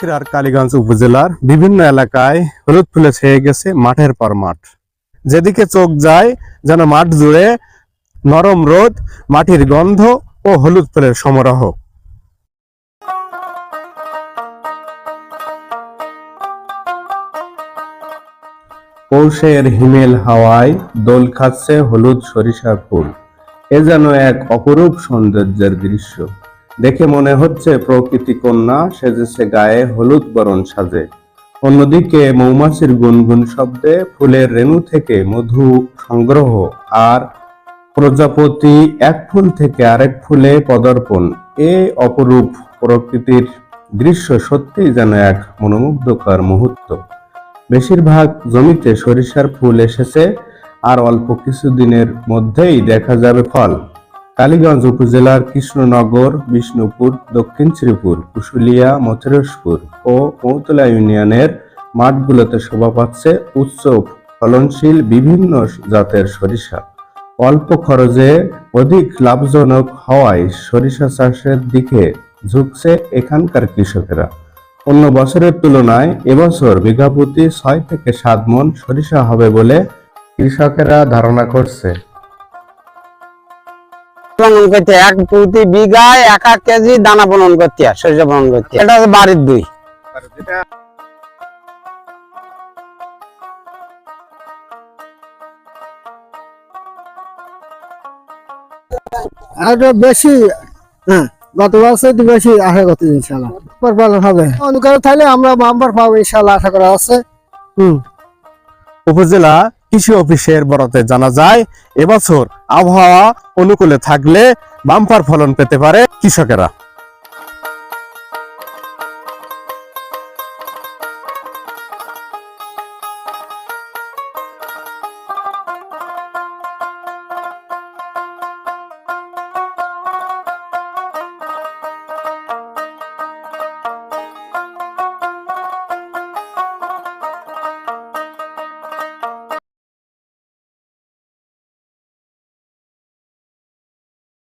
সাতক্ষীরার কালীগঞ্জ উপজেলার বিভিন্ন এলাকায় হলুদ ফুলে ছেয়ে গেছে মাঠের পর মাঠ। যেদিকে চোখ যায়, যেন মাঠ জুড়ে নরম রোদ, মাটির গন্ধ ও হলুদ ফুলের সমারোহ। পৌষের হিমেল হাওয়ায় দোল খাচ্ছে হলুদ সরিষার ফুল। এ যেন এক অপরূপ সৌন্দর্যের দৃশ্য। দেখে মনে হচ্ছে প্রকৃতি কন্যা সেজেছে গায়ে হলুদ বরণ সাজে। অন্যদিকে মৌমাছির গুনগুন শব্দে ফুলের রেণু থেকে মধু সংগ্রহ আর প্রজাপতি এক ফুল থেকে আরেক ফুলে পদার্পণ। এ অপরূপ প্রকৃতির দৃশ্য সত্যিই যেন এক মনোমুগ্ধকর মুহূর্ত। বেশিরভাগ জমিতে সরিষার ফুল এসেছে, আর অল্প কিছুদিনের মধ্যেই দেখা যাবে ফল। কালীগঞ্জ উপজেলার কৃষ্ণনগর, বিষ্ণুপুর, দক্ষিণ শ্রীপুর, কুশুলিয়া, মথুরেশপুর ও মৌতলা ইউনিয়নের মাঠগুলোতে শোভা পাচ্ছে উচ্চ ফলনশীল বিভিন্ন জাতের সরিষা। অল্প খরচে অধিক লাভজনক হওয়ায় সরিষা চাষের দিকে ঝুঁকছে এখানকার কৃষকেরা। অন্য বছরের তুলনায় এবছর বিঘা প্রতি ছয় থেকে সাত মন সরিষা হবে বলে কৃষকেরা ধারণা করছে। বনন করতে এক প্রতি বিঘায় এক এক কেজি দানা বনন করতে সরিষা বনন করতে এটা হচ্ছে বাড়ির দুই। আর বেশি হ্যাঁ গত বছর একটু বেশি আশা করতে ইনশাল্লাহ ভালো হবে। অনুকার আমরা বাম্পার পাবো ইনশাল্লাহ আশা করা আছে। হুম। উপজেলা কৃষি অফিসের বরাতে জানা যায় এবছর আবহাওয়া অনুকূলে থাকলে বাম্পার ফলন পেতে পারে কৃষকেরা।